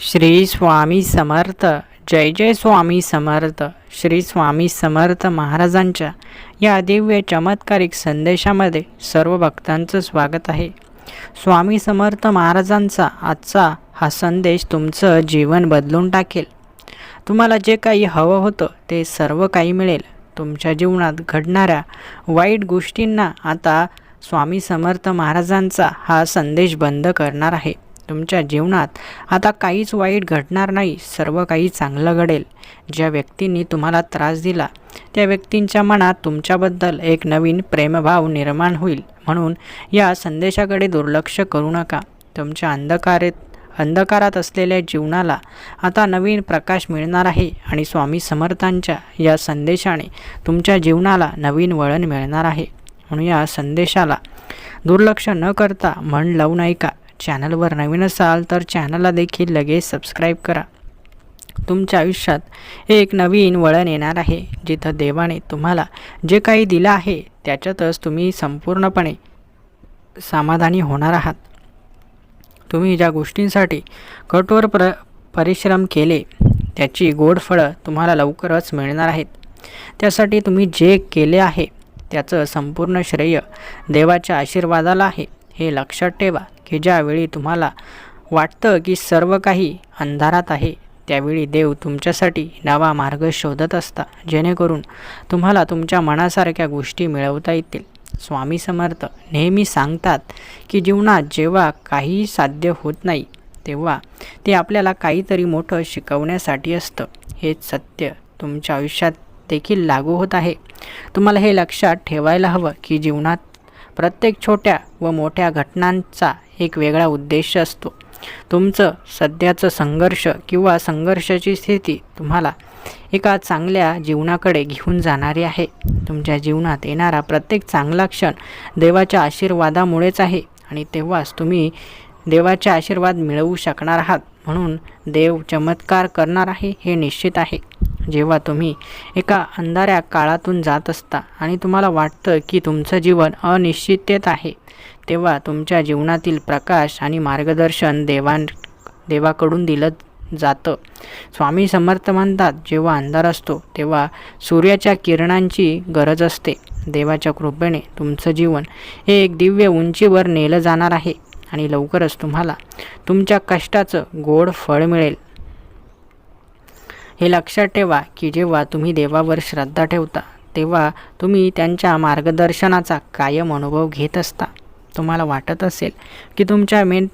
श्री स्वामी समर्थ. जय जय स्वामी समर्थ. श्री स्वामी समर्थ महाराजांच्या या दिव्य चमत्कारिक संदेशामध्ये सर्व भक्तांचं स्वागत आहे. स्वामी समर्थ महाराजांचा आजचा हा संदेश तुमचं जीवन बदलून टाकेल. तुम्हाला जे काही हवं होतं ते सर्व काही मिळेल. तुमच्या जीवनात घडणाऱ्या वाईट गोष्टींना आता स्वामी समर्थ महाराजांचा हा संदेश बंद करणार आहे. तुमच्या जीवनात आता काहीच वाईट घडणार नाही सर्व काही चांगलं घडेल. ज्या व्यक्तींनी तुम्हाला त्रास दिला त्या व्यक्तींच्या मनात तुमच्याबद्दल एक नवीन प्रेमभाव निर्माण होईल. म्हणून या संदेशाकडे दुर्लक्ष करू नका. तुमच्या अंधकारेत अंधकारात असलेल्या जीवनाला आता नवीन प्रकाश मिळणार आहे आणि स्वामी समर्थांच्या या संदेशाने तुमच्या जीवनाला नवीन वळण मिळणार आहे. म्हणून या संदेशाला दुर्लक्ष न करता मन लावून ऐका चॅनलवर नवीन असाल तर चॅनलला देखील लगेच सबस्क्राईब करा. तुमच्या आयुष्यात एक नवीन वळण येणार आहे जिथं देवाने तुम्हाला जे काही दिलं आहे त्याच्यातच तुम्ही संपूर्णपणे समाधानी होणार आहात. तुम्ही ज्या गोष्टींसाठी कठोर प्र परिश्रम केले त्याची गोड फळं तुम्हाला लवकरच मिळणार आहेत. त्यासाठी तुम्ही जे केले आहे त्याचं संपूर्ण श्रेय देवाच्या आशीर्वादाला आहे हे लक्षात ठेवा. की ज्यावेळी तुम्हाला वाटतं की सर्व काही अंधारात आहे त्यावेळी देव तुमच्यासाठी नवा मार्ग शोधत असता. जेणेकरून तुम्हाला तुमच्या मनासारख्या गोष्टी मिळवता येतील. स्वामी समर्थ नेहमी सांगतात की जीवनात जेव्हा काही साध्य होत नाही तेव्हा ते आपल्याला काहीतरी मोठं शिकवण्यासाठी असतं. हेच सत्य तुमच्या आयुष्यात देखील लागू होत आहे. तुम्हाला हे लक्षात ठेवायला हवं की जीवनात प्रत्येक छोट्या व मोठ्या घटनांचा एक वेगळा उद्देश असतो. तुमचं सध्याचं संघर्ष किंवा संघर्षाची स्थिती तुम्हाला एका चांगल्या जीवनाकडे घेऊन जाणारी आहे. तुमच्या जीवनात येणारा प्रत्येक चांगला क्षण देवाच्या आशीर्वादामुळेच आहे आणि तेव्हाच तुम्ही देवाचे आशीर्वाद मिळवू शकणार आहात. म्हणून देव चमत्कार करणार आहे हे निश्चित आहे. जेव्हा तुम्ही एका अंधाऱ्या काळातून जात असता आणि तुम्हाला वाटतं की तुमचं जीवन अनिश्चिततेत आहे तेव्हा तुमच्या जीवनातील प्रकाश आणि मार्गदर्शन देवां देवाकडून दिलं जातं. स्वामी समर्थ म्हणतात जेव्हा अंधार असतो तेव्हा सूर्याच्या किरणांची गरज असते. देवाच्या कृपेने तुमचं जीवन हे एक दिव्य उंचीवर नेलं जाणार आहे आणि लवकरच तुम्हाला तुमच्या कष्टाचं गोड फळ मिळेल. हे लक्षात ठेवा की जेव्हा तुम्ही देवावर श्रद्धा ठेवता तेव्हा तुम्ही त्यांच्या मार्गदर्शनाचा कायम अनुभव घेत असता. तुम्हाला वाटत असेल की तुमच्या मेन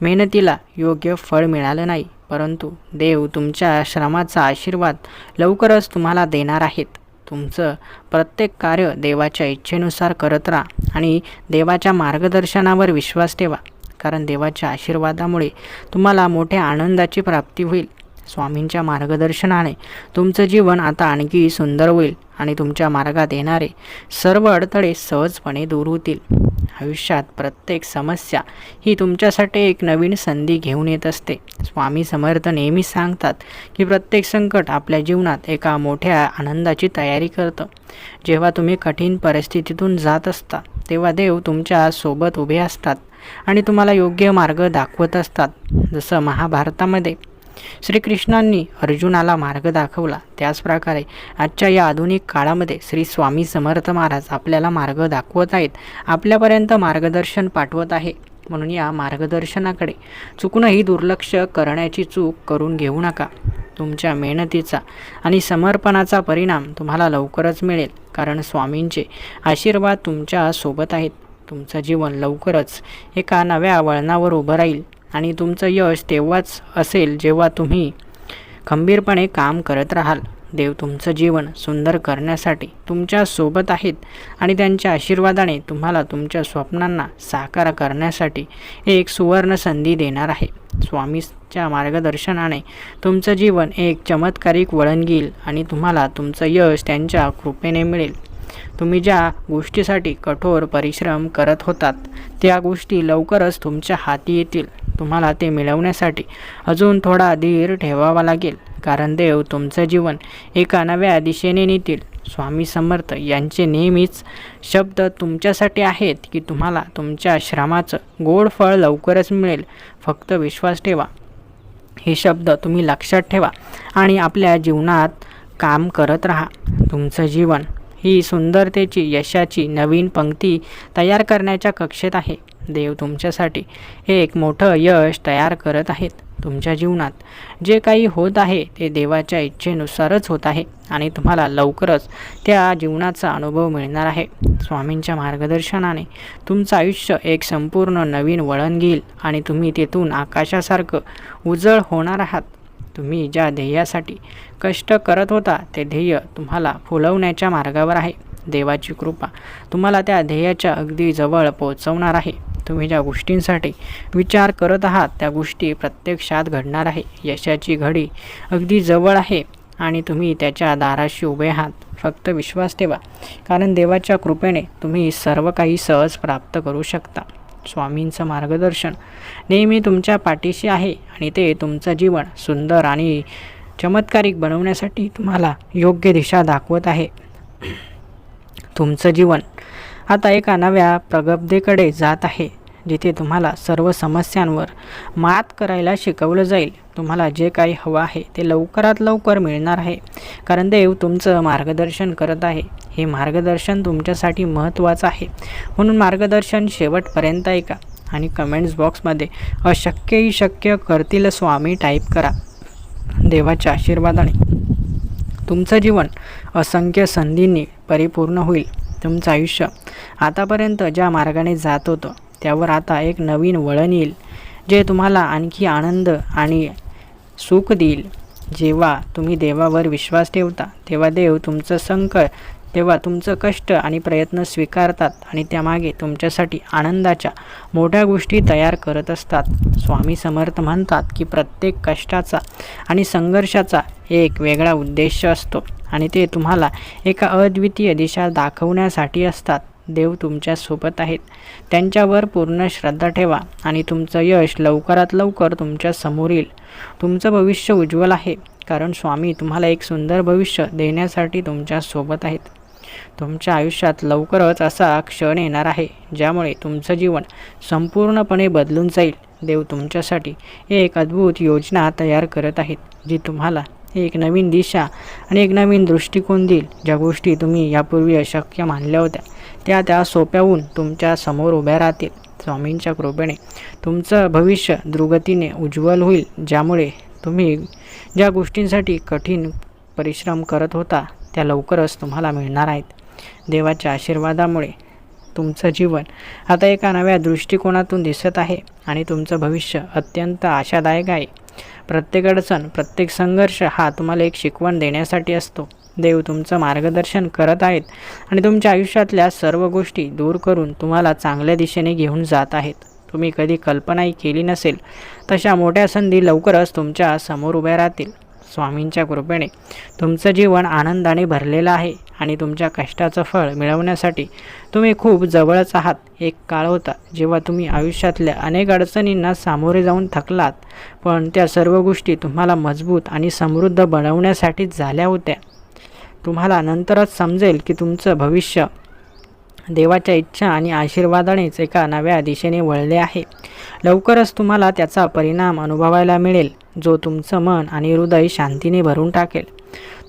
मेहनतीला योग्य फळ मिळालं नाही परंतु देव तुमच्या श्रमाचा आशीर्वाद लवकरच तुम्हाला देणार आहेत. तुमचं प्रत्येक कार्य देवाच्या इच्छेनुसार करत राहा आणि देवाच्या मार्गदर्शनावर विश्वास ठेवा कारण देवाच्या आशीर्वादामुळे तुम्हाला मोठ्या आनंदाची प्राप्ती होईल. स्वामींच्या मार्गदर्शनाने तुमचं जीवन आता आणखी सुंदर होईल आणि तुमच्या मार्गात येणारे सर्व अडथळे सहजपणे दूर होतील. आयुष्यात प्रत्येक समस्या ही तुमच्यासाठी एक नवीन संधी घेऊन येत असते. स्वामी समर्थ नेहमी सांगतात की प्रत्येक संकट आपल्या जीवनात एका मोठ्या आनंदाची तयारी करतं. जेव्हा तुम्ही कठीण परिस्थितीतून जात असता तेव्हा देव तुमच्यासोबत उभे असतात आणि तुम्हाला योग्य मार्ग दाखवत असतात. जसं महाभारतामध्ये श्रीकृष्णांनी अर्जुनाला मार्ग दाखवला. त्याचप्रकारे आजच्या या आधुनिक काळामध्ये श्री स्वामी समर्थ महाराज आपल्याला मार्ग दाखवत आहेत. आपल्यापर्यंत मार्गदर्शन पाठवत आहे. म्हणून या मार्गदर्शनाकडे चुकूनही दुर्लक्ष करण्याची चूक करून घेऊ नका. तुमच्या मेहनतीचा आणि समर्पणाचा परिणाम तुम्हाला लवकरच मिळेल. कारण स्वामींचे आशीर्वाद तुमच्यासोबत आहेत. तुमचं जीवन लवकरच एका नव्या वळणावर उभं राहील. आणि तुमचं यश तेव्हाच असेल जेव्हा तुम्ही खंबीरपणे काम करत राहाल. देव तुमचं जीवन सुंदर करण्यासाठी तुमच्यासोबत आहेत आणि त्यांच्या आशीर्वादाने तुम्हाला तुमच्या स्वप्नांना साकार करण्यासाठी एक सुवर्ण संधी देणार आहे. स्वामीच्या मार्गदर्शनाने तुमचं जीवन एक चमत्कारिक वळण घेईल आणि तुम्हाला तुमचं यश त्यांच्या कृपेने मिळेल. तुम्ही ज्या गोष्टीसाठी कठोर परिश्रम करत होतात त्या गोष्टी लवकरच तुमच्या हाती येतील. तुम्हाला ते मिळवण्यासाठी अजून थोडा धीर ठेवावा लागेल. कारण देव तुमचं जीवन एका नव्या दिशेने नेतील. स्वामी समर्थ यांचे नेहमीच शब्द तुमच्यासाठी आहेत की तुम्हाला तुमच्या श्रमाचं गोड फळ लवकरच मिळेल. फक्त विश्वास ठेवा. हे शब्द तुम्ही लक्षात ठेवा आणि आपल्या जीवनात काम करत राहा. तुमचं जीवन ही सुंदरतेची यशाची नवीन पंक्ती तयार करण्याच्या कक्षेत आहे. देव तुमच्यासाठी हे एक मोठं यश तयार करत आहेत तुमच्या जीवनात. जे काही होत आहे ते देवाच्या इच्छेनुसारच होत आहे आणि तुम्हाला लवकरच त्या जीवनाचा अनुभव मिळणार आहे. स्वामींच्या मार्गदर्शनाने तुमचं आयुष्य एक संपूर्ण नवीन वळण घेईल आणि तुम्ही तेथून आकाशासारखं उजळ होणार आहात. तुम्ही ज्या ध्येयासाठी कष्ट करत होता ते ध्येय तुम्हाला फुलवण्याच्या मार्गावर आहे. देवाची कृपा तुम्हाला त्या ध्येयाच्या अगदी जवळ पोहोचवणार आहे. तुम्ही ज्या गोष्टींसाठी विचार करत आहात त्या गोष्टी प्रत्यक्षात घडणार आहे. यशाची घडी अगदी जवळ आहे आणि तुम्ही त्याच्या दाराशी उभे आहात. फक्त विश्वास ठेवा कारण देवाच्या कृपेने तुम्ही सर्व काही सहज प्राप्त करू शकता. स्वामींचं मार्गदर्शन. नेहमी तुमच्या पाठीशी आहे आणि ते तुमचं जीवन सुंदर आणि चमत्कारिक बनवण्यासाठी तुम्हाला योग्य दिशा दाखवत आहे. तुमचं जीवन आता एका नव्या प्रगब्धेकडे जात आहे. जिथे तुम्हाला सर्व समस्यांवर मात करायला शिकवलं जाईल. तुम्हाला जे काही हवं आहे ते लवकरात लवकर मिळणार आहे. कारण देव तुमचं मार्गदर्शन करत आहे. हे मार्गदर्शन तुमच्यासाठी महत्त्वाचं आहे. म्हणून मार्गदर्शन शेवटपर्यंत ऐका आणि कमेंट्स बॉक्समध्ये अशक्यही शक्य करतील स्वामी टाईप करा. देवाच्या आशीर्वादाने तुमचं जीवन असंख्य संधींनी परिपूर्ण होईल. तुमचं आयुष्य आतापर्यंत ज्या मार्गाने जात होतं त्यावर आता एक नवीन वळण येईल जे तुम्हाला आणखी आनंद आणि सुख देईल. जेव्हा तुम्ही देवावर विश्वास ठेवता तेव्हा देव तुमचं संकट तेव्हा तुमचं कष्ट आणि प्रयत्न स्वीकारतात आणि त्यामागे तुमच्यासाठी आनंदाच्या मोठ्या गोष्टी तयार करत असतात. स्वामी समर्थ म्हणतात की प्रत्येक कष्टाचा आणि संघर्षाचा एक वेगळा उद्देश असतो आणि ते तुम्हाला एका अद्वितीय दिशा दाखवण्यासाठी असतात. देव तुमच्यासोबत आहेत. त्यांच्यावर पूर्ण श्रद्धा ठेवा आणि तुमचं यश लवकरात लवकर तुमच्यासमोर येईल. तुमचं भविष्य उज्ज्वल आहे कारण स्वामी तुम्हाला एक सुंदर भविष्य देण्यासाठी तुमच्यासोबत आहेत. तुमच्या आयुष्यात लवकरच असा क्षण येणार आहे ज्यामुळे तुमचं जीवन संपूर्णपणे बदलून जाईल. देव तुमच्यासाठी एक अद्भुत योजना तयार करत आहेत जी तुम्हाला एक नवीन दिशा आणि एक नवीन दृष्टिकोन देईल. ज्या गोष्टी तुम्ही यापूर्वी अशक्य मानल्या होत्या त्या त्या सोप्याहून तुमच्यासमोर उभ्या राहतील. स्वामींच्या कृपेने तुमचं भविष्य द्रुगतीने उज्ज्वल होईल ज्यामुळे तुम्ही ज्या गोष्टींसाठी कठीण परिश्रम करत होता त्या लवकरच तुम्हाला मिळणार आहेत. देवाच्या आशीर्वादामुळे तुमचं जीवन आता एका नव्या दृष्टिकोनातून दिसत आहे आणि तुमचं भविष्य अत्यंत आशादायक आहे. प्रत्येक अडचण प्रत्येक संघर्ष हा तुम्हाला एक शिकवण देण्यासाठी असतो. देव तुमचं मार्गदर्शन करत आहेत आणि तुमच्या आयुष्यातल्या सर्व गोष्टी दूर करून तुम्हाला चांगल्या दिशेने घेऊन जात आहेत. तुम्ही कधी कल्पनाही केली नसेल तशा मोठ्या संधी लवकरच तुमच्यासमोर उभ्या राहतील. स्वामींच्या कृपेने तुमचं जीवन आनंदाने भरलेलं आहे आणि तुमच्या कष्टाचं फळ मिळवण्यासाठी तुम्ही खूप जवळच आहात. एक काळ होता जेव्हा तुम्ही आयुष्यातल्या अनेक अडचणींना सामोरे जाऊन थकलात पण त्या सर्व गोष्टी तुम्हाला मजबूत आणि समृद्ध बनवण्यासाठीच झाल्या होत्या. तुम्हाला नंतरच समजेल की तुमचं भविष्य देवाच्या इच्छा आणि आशीर्वादानेच एका नव्या दिशेने वळले आहे. लवकरच तुम्हाला त्याचा परिणाम अनुभवायला मिळेल जो तुमचं मन आणि हृदय शांतीने भरून टाकेल.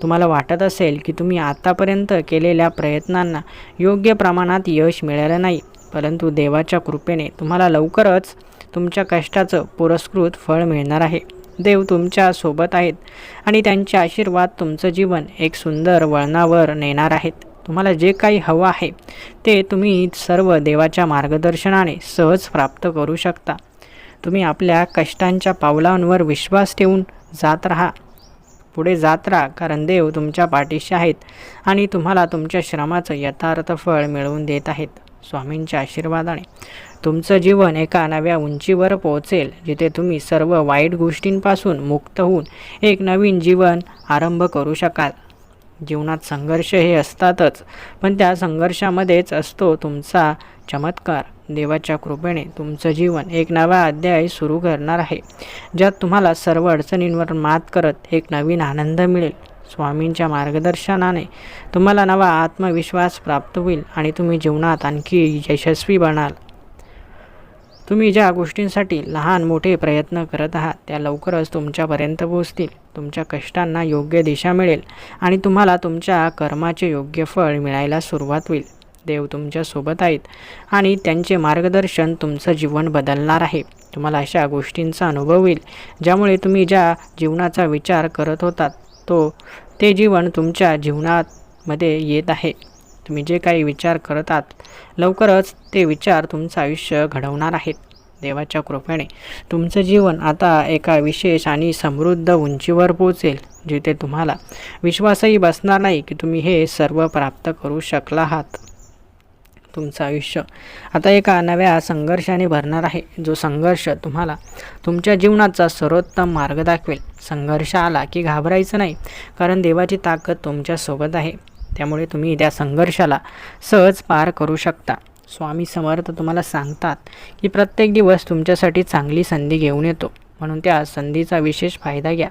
तुम्हाला वाटत असेल की तुम्ही आतापर्यंत केलेल्या प्रयत्नांना योग्य प्रमाणात यश मिळालं नाही परंतु देवाच्या कृपेने तुम्हाला लवकरच तुमच्या कष्टाचं पुरस्कृत फळ मिळणार आहे. देव तुमच्यासोबत आहेत आणि त्यांचे आशीर्वाद तुमचं जीवन एक सुंदर वळणावर नेणार आहेत. तुम्हाला जे काही हवं आहे ते तुम्ही सर्व देवाच्या मार्गदर्शनाने सहज प्राप्त करू शकता. तुम्ही आपल्या कष्टांच्या पावलांवर विश्वास ठेवून जात राहा. पुढे जात राहा कारण देव तुमच्या पाठीशी आहेत आणि तुम्हाला तुमच्या श्रमाचं यथार्थ फळ मिळवून देत आहेत. स्वामींच्या आशीर्वादाने. तुमचं जीवन एका नव्या उंचीवर पोहोचेल जिथे तुम्ही सर्व वाईट गोष्टींपासून मुक्त होऊन एक नवीन जीवन आरंभ करू शकाल. जीवनात संघर्ष हे असतातच पण त्या संघर्षामध्येच असतो तुमचा चमत्कार. देवाच्या कृपेने तुमचं जीवन एक नवा अध्याय सुरू करणार आहे ज्यात तुम्हाला सर्व अडचणींवर मात करत एक नवीन आनंद मिळेल. स्वामींच्या मार्गदर्शनाने तुम्हाला नवा आत्मविश्वास प्राप्त होईल आणि तुम्ही जीवनात आणखी यशस्वी बनाल. तुम्ही ज्या गोष्टींसाठी लहान मोठे प्रयत्न करत आहात त्या लवकरच तुमच्यापर्यंत पोहोचतील. तुमच्या कष्टांना योग्य दिशा मिळेल आणि तुम्हाला तुमच्या कर्माचे योग्य फळ मिळायला सुरुवात होईल. देव तुमच्यासोबत आहेत आणि त्यांचे मार्गदर्शन तुमचं जीवन बदलणार आहे. तुम्हाला अशा गोष्टींचा अनुभव होईल ज्यामुळे तुम्ही ज्या जीवनाचा विचार करत होतात तो ते जीवन तुमच्या जीवनामध्ये येत आहे. तुम्ही जे काही विचार करत आहात लवकरच ते विचार तुमचं आयुष्य घडवणार आहेत. देवाच्या कृपेने तुमचं जीवन आता एका विशेष आणि समृद्ध उंचीवर पोचेल जिथे तुम्हाला विश्वासही बसणार नाही की तुम्ही हे सर्व प्राप्त करू शकला आहात. तुमचं आयुष्य आता एका नव्या संघर्षाने भरणार आहे जो संघर्ष तुम्हाला तुमच्या जीवनाचा सर्वोत्तम मार्ग दाखवेल. संघर्ष आला की घाबरायचं नाही कारण देवाची ताकद तुमच्यासोबत आहे. त्यामुळे तुम्ही त्या संघर्षाला सहज पार करू शकता. स्वामी समर्थ तुम्हाला सांगतात की प्रत्येक दिवस तुमच्यासाठी चांगली संधी घेऊन येतो. म्हणून त्या संधीचा विशेष फायदा घ्या.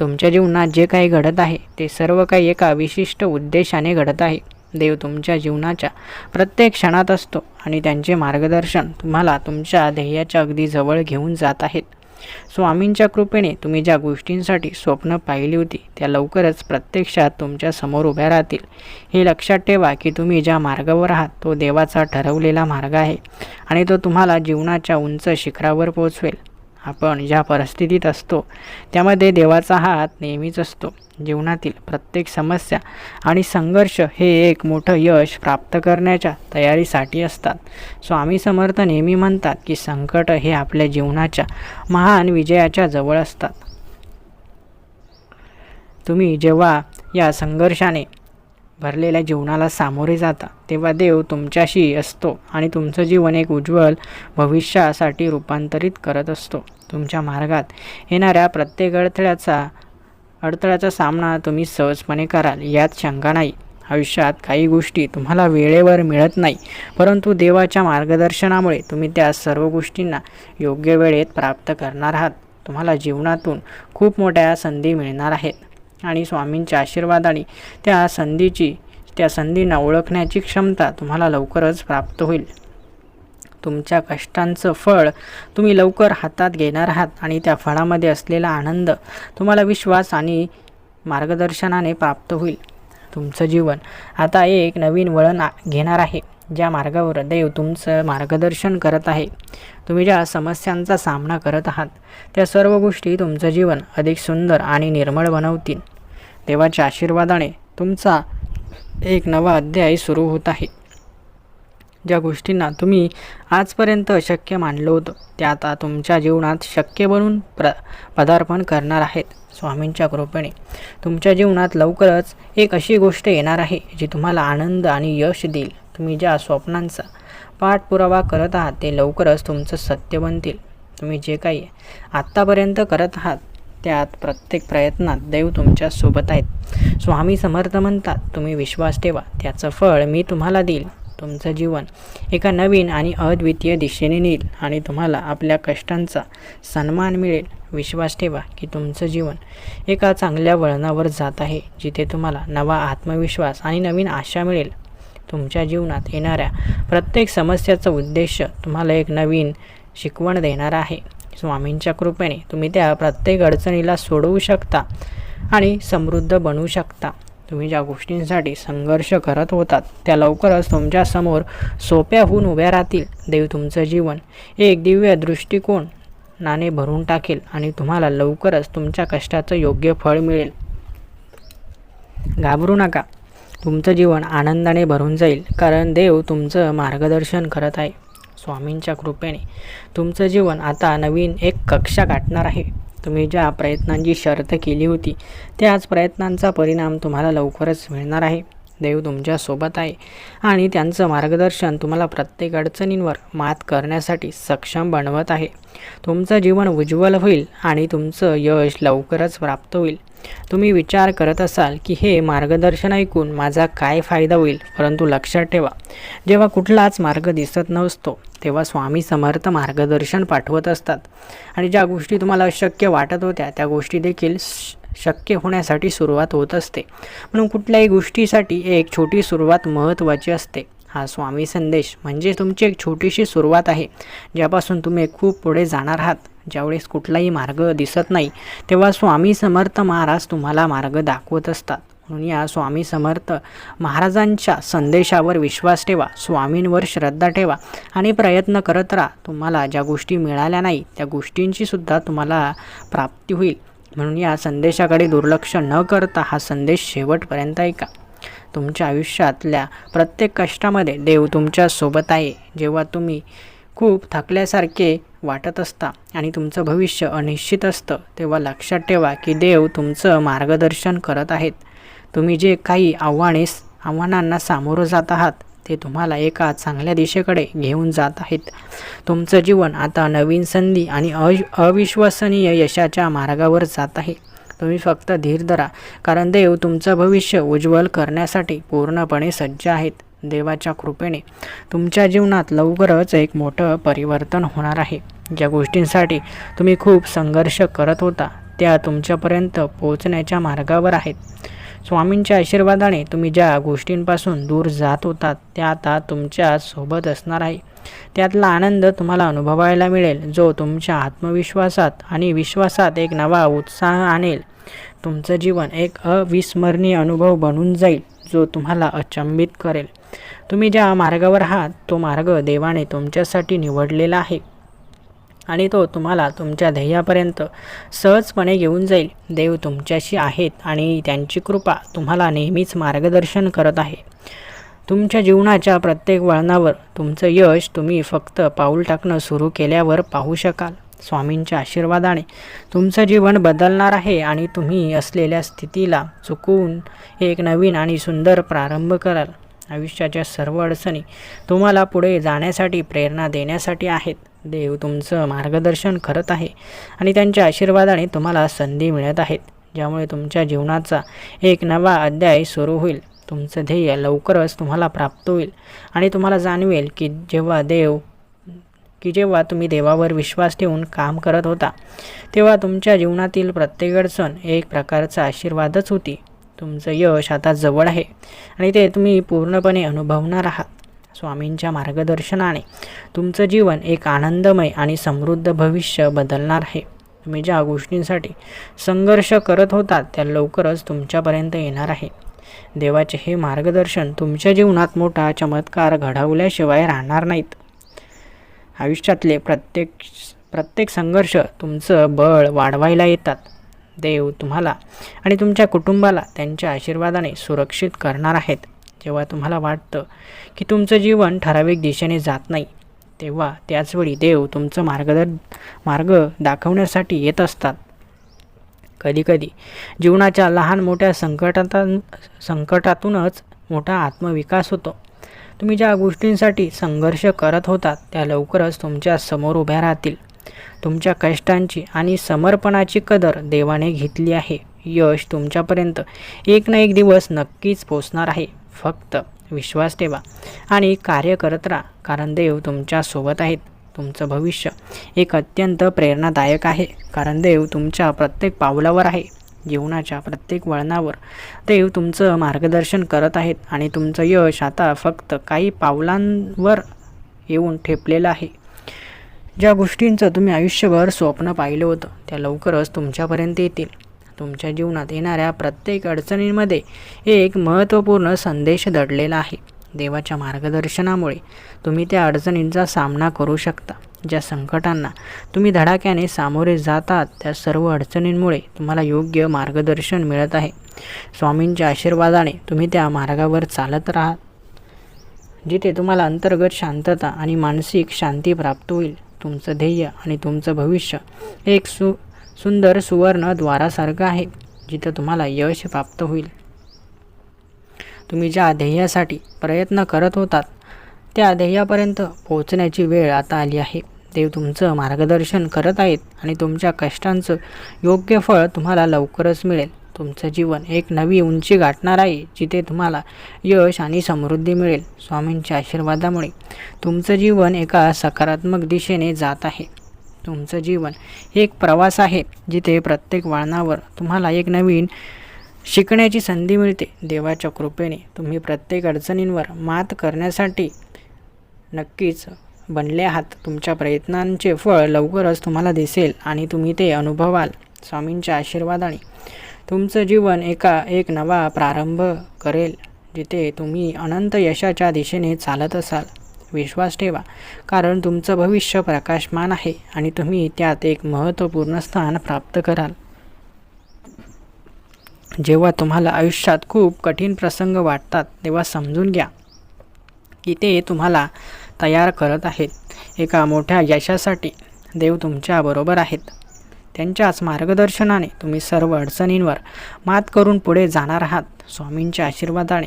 तुमच्या जीवनात जे काही घडत आहे ते सर्व काही एका विशिष्ट उद्देशाने घडत आहे. देव तुमच्या जीवनाच्या प्रत्येक क्षणात असतो आणि त्यांचे मार्गदर्शन तुम्हाला तुमच्या ध्येयाच्या अगदी जवळ घेऊन जात आहेत. स्वामींच्या कृपेने तुम्ही ज्या गोष्टींसाठी स्वप्न पाहिली होती त्या लवकरच प्रत्यक्षात तुमच्यासमोर उभ्या राहतील. हे लक्षात ठेवा की तुम्ही ज्या मार्गावर आहात तो देवाचा ठरवलेला मार्ग आहे आणि तो तुम्हाला जीवनाच्या उंच शिखरावर पोहोचवेल. आपण ज्या परिस्थितीत असतो त्यामध्ये देवाचा हात नेहमीच असतो जीवनातील प्रत्येक समस्या आणि संघर्ष हे एक मोठं यश प्राप्त करण्याच्या तयारीसाठी असतात. स्वामी समर्थ नेहमी म्हणतात की संकट हे आपल्या जीवनाच्या महान विजयाच्या जवळ असतात. तुम्ही जेव्हा या संघर्षाने भरलेल्या जीवनाला सामोरे जाता तेव्हा देव तुमच्याशी असतो आणि तुमचं जीवन एक उज्ज्वल भविष्यासाठी रूपांतरित करत असतो. तुमच्या मार्गात येणाऱ्या प्रत्येक अडथळ्याचा अडथळ्याचा सामना तुम्ही सहजपणे कराल यात शंका नाही. आयुष्यात काही गोष्टी तुम्हाला वेळेवर मिळत नाही परंतु देवाच्या मार्गदर्शनामुळे तुम्ही त्या सर्व गोष्टींना योग्य वेळेत प्राप्त करणार आहात. तुम्हाला जीवनातून खूप मोठ्या संधी मिळणार आहेत. आणि स्वामींच्या आशीर्वादाने त्या संधीची त्या संधींना ओळखण्याची क्षमता तुम्हाला लवकरच प्राप्त होईल. तुमच्या कष्टांचं फळ तुम्ही लवकर हातात घेणार आहात आणि त्या फळामध्ये असलेला आनंद तुम्हाला विश्वास आणि मार्गदर्शनाने प्राप्त होईल. तुमचं जीवन आता एक नवीन वळण घेणार आहे. ज्या मार्गावर देव तुमचं मार्गदर्शन करत आहे तुम्ही ज्या समस्यांचा सामना करत आहात त्या सर्व गोष्टी तुमचं जीवन अधिक सुंदर आणि निर्मळ बनवतील. देवाच्या आशीर्वादाने तुमचा एक नवा अध्याय सुरू होत आहे. ज्या गोष्टींना तुम्ही आजपर्यंत अशक्य मानलं होतं त्या आता तुमच्या जीवनात शक्य बनून प्र पदार्पण करणार आहेत. स्वामींच्या कृपेने तुमच्या जीवनात लवकरच एक अशी गोष्ट येणार आहे जी तुम्हाला आनंद आणि यश देईल. तुम्ही ज्या स्वप्नांचा पाठपुरावा करत आहात ते लवकरच तुमचं सत्य बनतील. तुम्ही जे काही आत्तापर्यंत करत आहात त्यात प्रत्येक प्रयत्नात देव तुमच्यासोबत आहेत. स्वामी समर्थ म्हणतात तुम्ही विश्वास ठेवा त्याचं फळ मी तुम्हाला देईल. तुमचं जीवन एका नवीन आणि अद्वितीय दिशेने नेईल आणि तुम्हाला आपल्या कष्टांचा सन्मान मिळेल. विश्वास ठेवा की तुमचं जीवन एका चांगल्या वळणावर जात आहे जिथे तुम्हाला नवा आत्मविश्वास आणि नवीन आशा मिळेल. तुमच्या जीवनात येणाऱ्या प्रत्येक समस्याचं उद्देश तुम्हाला एक नवीन शिकवण देणार आहे. स्वामींच्या कृपेने तुम्ही त्या प्रत्येक अडचणीला सोडवू शकता आणि समृद्ध बनवू शकता. तुम्ही ज्या गोष्टींसाठी संघर्ष करत होतात त्या लवकरच तुमच्यासमोर सोप्या होऊन उभ्या राहतील. देव तुमचं जीवन एक दिव्य दृष्टिकोन नाणे भरून टाकेल आणि तुम्हाला लवकरच तुमच्या कष्टाचं योग्य फळ मिळेल. घाबरू नका. तुमचं जीवन आनंदाने भरून जाईल कारण देव तुमचं मार्गदर्शन करत आहे. स्वामींच्या कृपेने तुमचं जीवन आता नवीन एक कक्षा गाठणार आहे. तुम्ही ज्या प्रयत्नांची शर्त केली होती त्याच प्रयत्नांचा परिणाम तुम्हाला लवकरच मिळणार आहे. देव तुमच्यासोबत आहे आणि त्यांचं मार्गदर्शन तुम्हाला प्रत्येक अडचणींवर मात करण्यासाठी सक्षम बनवत आहे. तुमचं जीवन उज्ज्वल होईल आणि तुमचं यश लवकरच प्राप्त होईल. तुम्ही विचार करत असाल की हे मार्गदर्शन ऐकून माझा काय फायदा होईल परंतु लक्षात ठेवा जेव्हा कुठलाच मार्ग दिसत नसतो तेव्हा स्वामी समर्थ मार्गदर्शन पाठवत असतात. आणि ज्या गोष्टी तुम्हाला अशक्य वाटत होत्या त्या गोष्टी देखील शक्य होण्यासाठी सुरुवात होत असते. म्हणून कुठल्याही गोष्टीसाठी एक छोटी सुरुवात महत्त्वाची असते. हा स्वामी संदेश. म्हणजे तुमची एक छोटीशी सुरुवात आहे ज्यापासून तुम्ही खूप पुढे जाणार आहात. ज्यावेळेस कुठलाही मार्ग दिसत नाही तेव्हा स्वामी समर्थ महाराज तुम्हाला मार्ग दाखवत असतात. म्हणून या स्वामी समर्थ महाराजांच्या संदेशावर विश्वास ठेवा स्वामींवर श्रद्धा ठेवा आणि प्रयत्न करत राहा. तुम्हाला ज्या गोष्टी मिळाल्या नाही त्या गोष्टींची सुद्धा तुम्हाला प्राप्ती होईल. म्हणून या संदेशाकडे दुर्लक्ष न करता हा संदेश शेवटपर्यंत ऐका. तुमच्या आयुष्यातल्या प्रत्येक कष्टामध्ये देव तुमच्यासोबत आहे. जेव्हा तुम्ही खूप थकल्यासारखे वाटत असता आणि तुमचं भविष्य अनिश्चित असतं तेव्हा लक्षात ठेवा की देव तुमचं मार्गदर्शन करत आहेत. तुम्ही जे काही आव्हाने आव्हानांना सामोरं जात आहात ते तुम्हाला एका चांगल्या दिशेकडे घेऊन जात आहेत. तुमचं जीवन आता नवीन संधी आणि अ अविश्वसनीय यशाच्या मार्गावर जात आहे. तुम्ही फक्त धीर धरा कारण देव तुमचं भविष्य उज्ज्वल करण्यासाठी पूर्णपणे सज्ज आहेत देवाच्या कृपेने. तुमच्या जीवनात लवकरच एक मोठं परिवर्तन होणार आहे. ज्या गोष्टींसाठी तुम्ही खूप संघर्ष करत होता त्या तुमच्यापर्यंत पोहोचण्याच्या मार्गावर आहेत. स्वामींच्या आशीर्वादाने तुम्ही ज्या गोष्टींपासून दूर जात होतात त्या आता तुमच्यासोबत असणार आहे. त्यातला आनंद तुम्हाला अनुभवायला मिळेल जो तुमच्या आत्मविश्वासात आणि विश्वासात एक नवा उत्साह आणेल. तुमचं जीवन एक अविस्मरणीय अनुभव बनून जाईल जो तुम्हाला अचंबित करेल. तुम्ही ज्या मार्गावर आहात तो मार्ग देवाने तुमच्यासाठी निवडलेला आहे. आणि तो तुम्हाला तुमच्या ध्येयापर्यंत सहजपणे घेऊन जाईल. देव तुमच्याशी आहेत आणि त्यांची कृपा तुम्हाला नेहमीच मार्गदर्शन करत आहे. तुमच्या जीवनाच्या प्रत्येक वळणावर तुमचं यश तुम्ही फक्त पाऊल टाकणं सुरू केल्यावर पाहू शकाल. स्वामींच्या आशीर्वादाने तुमचं जीवन बदलणार आहे आणि तुम्ही असलेल्या स्थितीला चुकवून एक नवीन आणि सुंदर प्रारंभ कराल. आयुष्याच्या सर्व अडचणी तुम्हाला पुढे जाण्यासाठी प्रेरणा देण्यासाठी आहेत. देव तुमचं मार्गदर्शन करत आहे आणि त्यांच्या आशीर्वादाने तुम्हाला संधी मिळत आहेत. ज्यामुळे तुमच्या जीवनाचा एक नवा अध्याय सुरू होईल. तुमचं ध्येय लवकरच तुम्हाला प्राप्त होईल. आणि तुम्हाला जाणवेल की जेव्हा देव की जेव्हा तुम्ही देवावर विश्वास ठेवून काम करत होता तेव्हा तुमच्या जीवनातील प्रत्येक अडचण एक प्रकारचा आशीर्वादच होती. तुमचं यश आता जवळ आहे आणि ते तुम्ही पूर्णपणे अनुभवणार आहात. स्वामींच्या मार्गदर्शनाने तुमचं जीवन एक आनंदमय आणि समृद्ध भविष्य बदलणार आहे. तुम्ही ज्या गोष्टींसाठी संघर्ष करत होतात त्या लवकरच तुमच्यापर्यंत येणार आहे. देवाचे हे मार्गदर्शन तुमच्या जीवनात मोठा चमत्कार घडवल्याशिवाय राहणार नाहीत. आयुष्यातले प्रत्येक प्रत्येक संघर्ष तुमचं बळ वाढवायला येतात. देव तुम्हाला आणि तुमच्या कुटुंबाला त्यांच्या आशीर्वादाने सुरक्षित करणार आहेत. जेव्हा तुम्हाला वाटतं की तुमचं जीवन ठराविक दिशेने जात नाही तेव्हा त्याचवेळी देव तुमचं मार्गदर मार्ग दाखवण्यासाठी येत असतात. कधीकधी जीवनाच्या लहान मोठ्या संकटातून संकटातूनच मोठा आत्मविकास होतो. तुम्ही ज्या गोष्टींसाठी संघर्ष करत होतात त्या लवकरच तुमच्यासमोर उभ्या राहतील. तुमच्या कष्टांची आणि समर्पणाची कदर देवाने घेतली आहे. यश तुमच्यापर्यंत एक ना एक दिवस नक्कीच पोचणार आहे. फक्त विश्वास ठेवा आणि कार्य करत राहा कारण देव तुमच्यासोबत आहेत. तुमचं भविष्य एक अत्यंत प्रेरणादायक आहे. कारण देव तुमच्या प्रत्येक पावलावर आहे. जीवनाच्या प्रत्येक वळणावर देव तुमचं मार्गदर्शन करत आहेत आणि तुमचं यश आता फक्त काही पावलांवर येऊन ठेपलेलं आहे. ज्या गोष्टींचं तुम्ही आयुष्यभर स्वप्न पाहिलं होतं त्या लवकरच तुमच्यापर्यंत येतील. तुमच्या जीवनात येणाऱ्या प्रत्येक अडचणींमध्ये एक महत्त्वपूर्ण संदेश दडलेला आहे. देवाच्या मार्गदर्शनामुळे तुम्ही त्या अडचणींचा सामना करू शकता. ज्या संकटांना तुम्ही धडाक्याने सामोरे जातात त्या सर्व अडचणींमुळे तुम्हाला योग्य मार्गदर्शन मिळत आहे. स्वामींच्या आशीर्वादाने तुम्ही त्या मार्गावर चालत राहात जिथे तुम्हाला अंतर्गत शांतता आणि मानसिक शांती प्राप्त होईल तुमचं ध्येय आणि तुमचं भविष्य एक सु सुंदर सुवर्ण द्वारासारखं आहे जिथं तुम्हाला यश प्राप्त होईल. तुम्ही ज्या ध्येयासाठी प्रयत्न करत होतात त्या ध्येयापर्यंत पोहोचण्याची वेळ आता आली आहे. देव तुमचं मार्गदर्शन करत आहेत आणि तुमच्या कष्टांचं योग्य फळ तुम्हाला लवकरच मिळेल. तुमचं जीवन एक नवी उंची गाठणार आहे जिथे तुम्हाला यश आणि समृद्धी मिळेल. स्वामींच्या आशीर्वादामुळे तुमचं जीवन एका सकारात्मक दिशेने जात आहे. तुमचं जीवन एक प्रवास आहे जिथे प्रत्येक वळणावर तुम्हाला एक नवीन शिकण्याची संधी मिळते. देवाच्या कृपेने तुम्ही प्रत्येक अडचणींवर मात करण्यासाठी नक्कीच बनले आहात. तुमच्या प्रयत्नांचे फळ लवकरच तुम्हाला दिसेल आणि तुम्ही ते अनुभवाल. स्वामींच्या आशीर्वादाने तुमचं जीवन एका एक नवा प्रारंभ करेल जिथे तुम्ही अनंत यशाच्या दिशेने चालत असाल. विश्वास ठेवा कारण तुमचं भविष्य प्रकाशमान आहे आणि तुम्ही त्यात एक महत्त्वपूर्ण स्थान प्राप्त कराल. जेव्हा तुम्हाला आयुष्यात खूप कठीण प्रसंग वाटतात तेव्हा समजून घ्या. की ते तुम्हाला तयार करत आहेत. एका मोठ्या यशासाठी देव तुमच्याबरोबर आहेत. त्यांच्याच मार्गदर्शनाने तुम्ही सर्व अडचणींवर मात करून पुढे जाणार आहात. स्वामींच्या आशीर्वादाने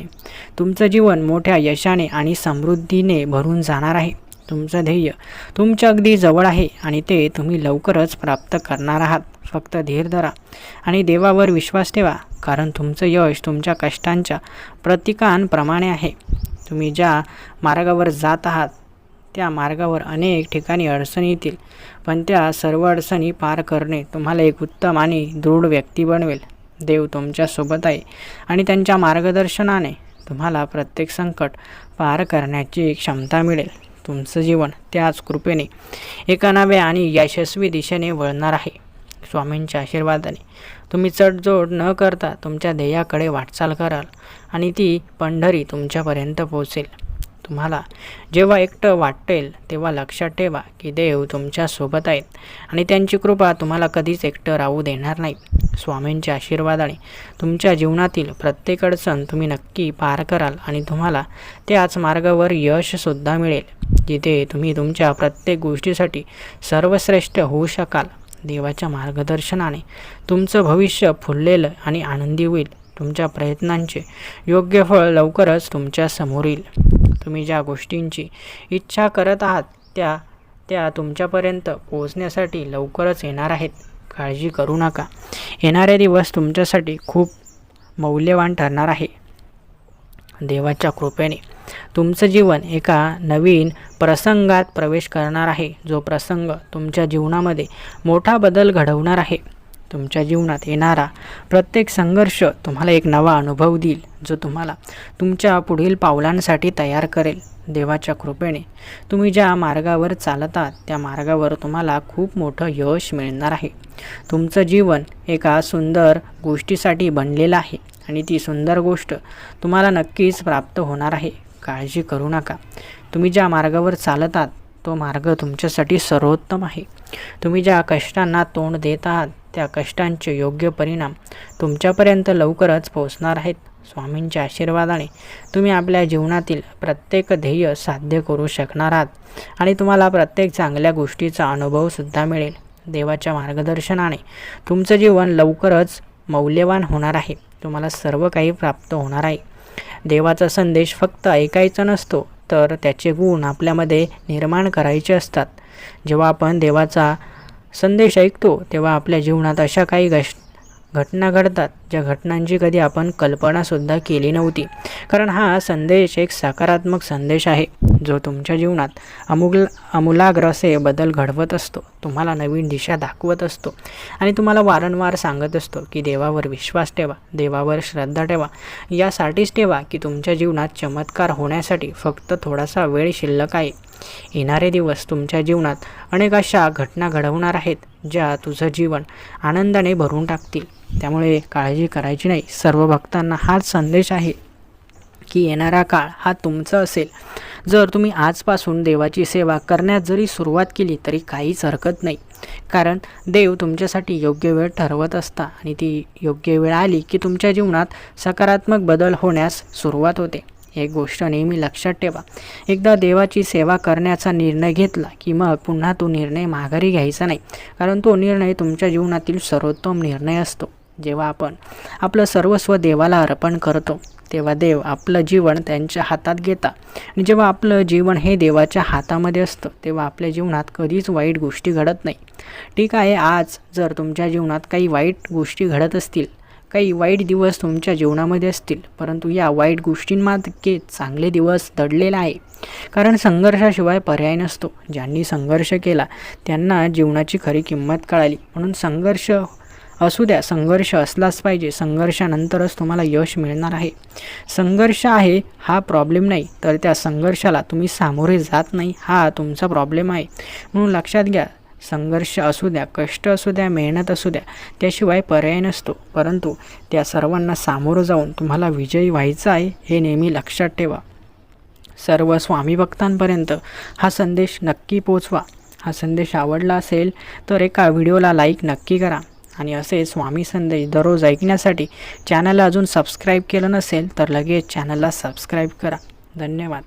तुमचं जीवन मोठ्या यशाने आणि समृद्धीने भरून जाणार आहे. तुमचं ध्येय तुमच्या अगदी जवळ आहे आणि ते तुम्ही लवकरच प्राप्त करणार आहात. फक्त धीर धरा आणि देवावर विश्वास ठेवा. कारण तुमचं यश तुमच्या कष्टांच्या प्रतिकांप्रमाणे आहे. तुम्ही ज्या मार्गावर जात आहात त्या मार्गावर अनेक ठिकाणी अडचणी येतील पण त्या सर्व अडचणी पार करणे तुम्हाला एक उत्तम आणि दृढ व्यक्ती बनवेल. देव तुमच्यासोबत आहे आणि त्यांच्या मार्गदर्शनाने तुम्हाला प्रत्येक संकट पार करण्याची क्षमता मिळेल. तुमचं जीवन त्याच कृपेने एका नव्या आणि यशस्वी दिशेने वळणार आहे. स्वामींच्या आशीर्वादाने तुम्ही चढजोड न करता तुमच्या ध्येयाकडे वाटचाल कराल आणि ती पंढरी तुमच्यापर्यंत पोहोचेल. तुम्हाला जेव्हा एकटं वाटेल तेव्हा लक्षात ठेवा की देव तुमच्यासोबत आहेत आणि त्यांची कृपा तुम्हाला कधीच एकटं राहू देणार नाही. स्वामींच्या आशीर्वादाने तुमच्या जीवनातील प्रत्येक अडचण तुम्ही नक्की पार कराल आणि तुम्हाला त्याच मार्गावर यशसुद्धा मिळेल जिथे तुम्ही तुमच्या प्रत्येक गोष्टीसाठी सर्वश्रेष्ठ होऊ शकाल. देवाच्या मार्गदर्शनाने. तुमचं भविष्य फुललेलं आणि आनंदी होईल. तुमच्या प्रयत्नांचे योग्य फळ लवकरच तुमच्यासमोर येईल. तुम्ही ज्या गोष्टींची इच्छा करत आहात त्या त्या तुमच्यापर्यंत पोहोचण्यासाठी लवकरच येणार आहेत. काळजी करू नका. येणारे दिवस तुमच्यासाठी खूप मौल्यवान ठरणार आहे. देवाच्या कृपेने. तुमचं जीवन एका नवीन प्रसंगात प्रवेश करणार आहे. जो प्रसंग तुमच्या जीवनामध्ये मोठा बदल घडवणार आहे. तुमच्या जीवनात येणारा प्रत्येक संघर्ष तुम्हाला एक नवा अनुभव देईल जो तुम्हाला तुमच्या पुढील पावलांसाठी तयार करेल. देवाच्या कृपेने तुम्ही ज्या मार्गावर चालतात त्या मार्गावर तुम्हाला खूप मोठं यश मिळणार आहे. तुमचं जीवन एका सुंदर गोष्टीसाठी बनलेलं आहे. आणि ती सुंदर गोष्ट तुम्हाला नक्कीच प्राप्त होणार आहे. काळजी करू नका. तुम्ही ज्या मार्गावर चालतात तो मार्ग तुमच्यासाठी सर्वोत्तम आहे. तुम्ही ज्या कष्टांना तोंड देत आहात त्या कष्टांचे योग्य परिणाम तुमच्यापर्यंत लवकरच पोहोचणार आहेत. स्वामींच्या आशीर्वादाने तुम्ही आपल्या जीवनातील प्रत्येक ध्येय साध्य करू शकणार आहात आणि तुम्हाला प्रत्येक चांगल्या गोष्टीचा अनुभवसुद्धा मिळेल. देवाच्या मार्गदर्शनाने तुमचं जीवन लवकरच मौल्यवान होणार आहे. तुम्हाला सर्व काही प्राप्त होणार आहे. देवाचा संदेश फक्त ऐकायचा नसतो तर त्याचे गुण आपल्यामध्ये निर्माण करायचे असतात. जेव्हा आपण देवाचा संदेश ऐकतो तेव्हा आपल्या जीवनात अशा काही गश घटना घडतात. ज्या घटनांची कधी आपण कल्पनासुद्धा केली नव्हती. कारण हा संदेश एक सकारात्मक संदेश आहे जो तुमच्या जीवनात अमुल अमूलाग्र असे बदल घडवत असतो. तुम्हाला नवीन दिशा दाखवत असतो. आणि तुम्हाला वारंवार सांगत असतो की देवावर विश्वास ठेवा देवावर श्रद्धा ठेवा. यासाठीच ठेवा की तुमच्या जीवनात चमत्कार होण्यासाठी फक्त थोडासा वेळ शिल्लक आहे. येणारे दिवस तुमच्या जीवनात अनेक अशा घटना घडवणार आहेत ज्या तुझं जीवन आनंदाने भरून टाकतील. त्यामुळे काळजी करायची नाही. सर्व भक्तांना हाच संदेश आहे की येणारा काळ हा तुमचा असेल. जर तुम्ही आजपासून देवाची सेवा करण्यास जरी सुरुवात केली तरी काहीच हरकत नाही. कारण देव तुमच्यासाठी योग्य वेळ ठरवत असता आणि ती योग्य वेळ आली की तुमच्या जीवनात सकारात्मक बदल होण्यास सुरुवात होते. एक गोष्ट नेहमी लक्षात ठेवा. एकदा देवाची सेवा करण्याचा निर्णय घेतला की मग पुन्हा तो निर्णय माघारी घ्यायचा नाही. कारण तो निर्णय तुमच्या जीवनातील सर्वोत्तम निर्णय असतो. जेव्हा आपण आपलं सर्वस्व देवाला अर्पण करतो तेव्हा देव आपलं जीवन त्यांच्या हातात घेता. आणि जेव्हा आपलं जीवन हे देवाच्या हातामध्ये असतं तेव्हा आपल्या जीवनात कधीच वाईट गोष्टी घडत नाही. ठीक आहे आज जर तुमच्या जीवनात काही वाईट गोष्टी घडत असतील काही वाईट दिवस तुमच्या जीवनामध्ये असतील परंतु या वाईट गोष्टींमागे चांगले दिवस दडलेले आहे. कारण संघर्षाशिवाय पर्याय नसतो. ज्यांनी संघर्ष केला त्यांना जीवनाची खरी किंमत कळाली. म्हणून संघर्ष असू द्या संघर्ष असलाच पाहिजे. संघर्षानंतरच तुम्हाला यश मिळणार आहे. संघर्ष आहे हा प्रॉब्लेम नाही. तर त्या संघर्षाला तुम्ही सामोरे जात नाही हा तुमचा प्रॉब्लेम आहे. म्हणून लक्षात घ्या संघर्ष असू द्या कष्ट असू द्या मेहनत असू द्या त्याशिवाय पर्याय नसतो. परंतु त्या सर्वांना सामोरं जाऊन तुम्हाला विजयी व्हायचं आहे हे नेहमी लक्षात ठेवा. सर्व स्वामी भक्तांपर्यंत हा संदेश नक्की पोचवा. हा संदेश आवडला असेल तर एका व्हिडिओला लाईक नक्की करा. आणि असे स्वामी संदेश दररोज ऐकण्यासाठी चॅनलला अजून सबस्क्राईब केलं नसेल तर लगेच चॅनलला सबस्क्राईब करा. धन्यवाद.